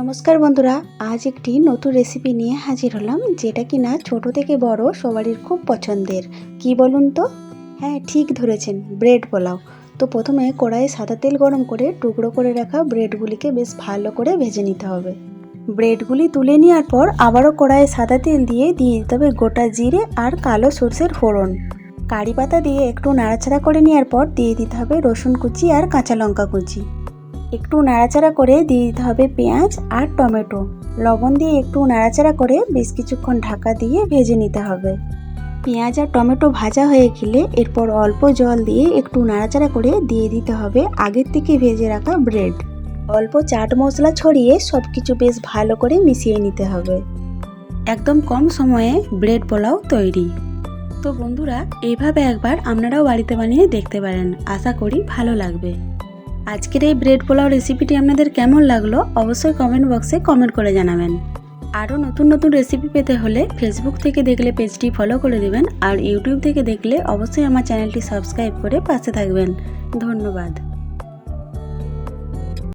নমস্কার বন্ধুরা, আজ একটি নতুন রেসিপি নিয়ে হাজির হলাম, যেটা কিনা ছোট থেকে বড় সবারই খুব পছন্দের। কি বলুন তো? হ্যাঁ ঠিক ধরেছেন ব্রেড পোলাও। তো প্রথমে কড়াইয়ে সাদা তেল গরম করে টুকরো করে রাখা ব্রেডগুলিকে বেশ ভালো করে ভেজে নিতে হবে। ব্রেডগুলি তুলে নেওয়ার পর আবারও কড়াইয়ে সাদা তেল দিয়ে দিয়ে দিতে হবে গোটা জিরে আর কালো সর্ষের ফোড়ন। কারি পাতা দিয়ে একটু নাড়াচাড়া করে নেওয়ার পর দিয়ে দিতে হবে রসুন কুচি আর কাঁচা লঙ্কা কুচি। একটু নাড়াচাড়া করে দিয়ে দিতে হবে পেঁয়াজ আর টমেটো। লবণ দিয়ে একটু নাড়াচাড়া করে বেশ কিছুক্ষণ ঢাকা দিয়ে ভেজে নিতে হবে। পেঁয়াজ আর টমেটো ভাজা হয়ে গেলে এরপর অল্প জল দিয়ে একটু নাড়াচাড়া করে দিয়ে দিতে হবে আগের থেকে ভেজে রাখা ব্রেড। অল্প চাট মশলা ছড়িয়ে সব কিছু বেশ ভালো করে মিশিয়ে নিতে হবে। একদম কম সময়ে ব্রেড পোলাও তৈরি। তো বন্ধুরা, এইভাবে একবার আপনারাও বাড়িতে বানিয়ে দেখতে পারেন। আশা করি ভালো লাগবে। আজকের এই ব্রেড পোলাও রেসিপিটি আপনাদের কেমন লাগল অবশ্যই কমেন্ট বক্সে কমেন্ট করে জানাবেন। আরও নতুন নতুন রেসিপি পেতে হলে ফেসবুক থেকে দেখলে পেজটি ফলো করে দেবেন আর ইউটিউব থেকে দেখলে অবশ্যই আমার চ্যানেলটি সাবস্ক্রাইব করে পাশে থাকবেন। ধন্যবাদ।